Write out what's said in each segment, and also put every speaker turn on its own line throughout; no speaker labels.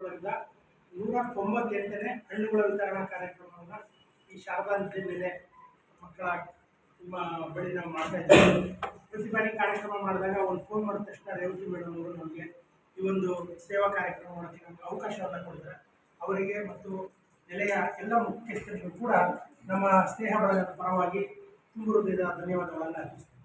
ನೂರ ತೊಂಬತ್ತೆಂಟನೇ ಹಣ್ಣುಗಳ ವಿತರಣಾ ಕಾರ್ಯಕ್ರಮವನ್ನು ಈ ಶಾರದಾ ನಿಧಿ ಮೇಲೆ ಮಕ್ಕಳ ನಿಮ್ಮ ಬಳಿ ನಾವು ಮಾಡ್ತಾ ಇದ್ದೀವಿ. ಪ್ರತಿ ಬಾರಿ ಕಾರ್ಯಕ್ರಮ ಮಾಡಿದಾಗ ಒಂದು ಫೋನ್ ಮಾಡಿದ ತಕ್ಷಣ ರೇವತಿ ಮೇಡಮ್ ಅವರು ನಮಗೆ ಈ ಒಂದು ಸೇವಾ ಕಾರ್ಯಕ್ರಮ ಮಾಡೋಕ್ಕೆ ನಮ್ಗೆ ಅವಕಾಶವನ್ನು ಕೊಡ್ತಾರೆ. ಅವರಿಗೆ ಮತ್ತು ನೆಲೆಯ ಎಲ್ಲ ಮುಖ್ಯಸ್ಥರಿಗೂ ಕೂಡ ನಮ್ಮ ಸ್ನೇಹ ಬಳಗದ ಪರವಾಗಿ ತುಂಬ ಹೃದಯದ ಧನ್ಯವಾದಗಳನ್ನು ಅರ್ಪಿಸ್ತೀನಿ.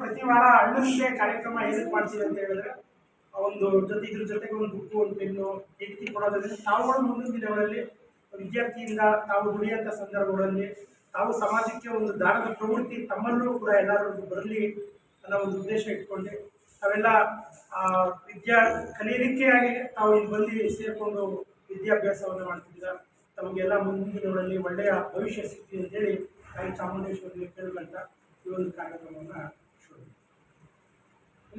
ಪ್ರತಿ ವಾರ ಅಣ್ಣನಿಗೆ ಕಾರ್ಯಕ್ರಮ ಏನಕ್ಕೆ ಮಾಡ್ತೀವಿ ಅಂತ ಹೇಳಿದ್ರೆ ಒಂದು ಜೊತೆ ಇದ್ರ ಜೊತೆಗೆ ಒಂದು ಬುಕ್ಕು ಒಂದು ಪೆನ್ನು ಈ ರೀತಿ ಕೊಡೋದ್ರಿಂದ ತಾವುಗಳು ಮುಂದಿನ ದಿನಗಳಲ್ಲಿ ವಿದ್ಯಾರ್ಥಿಯಿಂದ ತಾವು ದುಡಿಯಂಥ ಸಂದರ್ಭಗಳಲ್ಲಿ ತಾವು ಸಮಾಜಕ್ಕೆ ಒಂದು ದಾನದ ಪ್ರವೃತ್ತಿ ತಮ್ಮಲ್ಲೂ ಕೂಡ ಎಲ್ಲರೂ ಬರಲಿ ಅನ್ನೋ ಒಂದು ಉದ್ದೇಶ ಇಟ್ಕೊಂಡು ತಾವೆಲ್ಲ ವಿದ್ಯಾ ಕಲಿಯಲಿಕ್ಕೆ ಆಗಿ ತಾವು ಇಲ್ಲಿ ಬಂದು ಸೇರಿಕೊಂಡು ವಿದ್ಯಾಭ್ಯಾಸವನ್ನು ಮಾಡ್ತಿದ್ದ ತಮಗೆಲ್ಲ ಮುಂದಿನ ದಿನಗಳಲ್ಲಿ ಒಳ್ಳೆಯ ಭವಿಷ್ಯ ಸಿಗ್ತದೆ ಅಂತೇಳಿ ತಾಯಿ ಚಾಮುಂಡೇಶ್ವರಿ ಕೇಳ್ಕೊಂತ ಈ ಒಂದು ಕಾರ್ಯಕ್ರಮವನ್ನು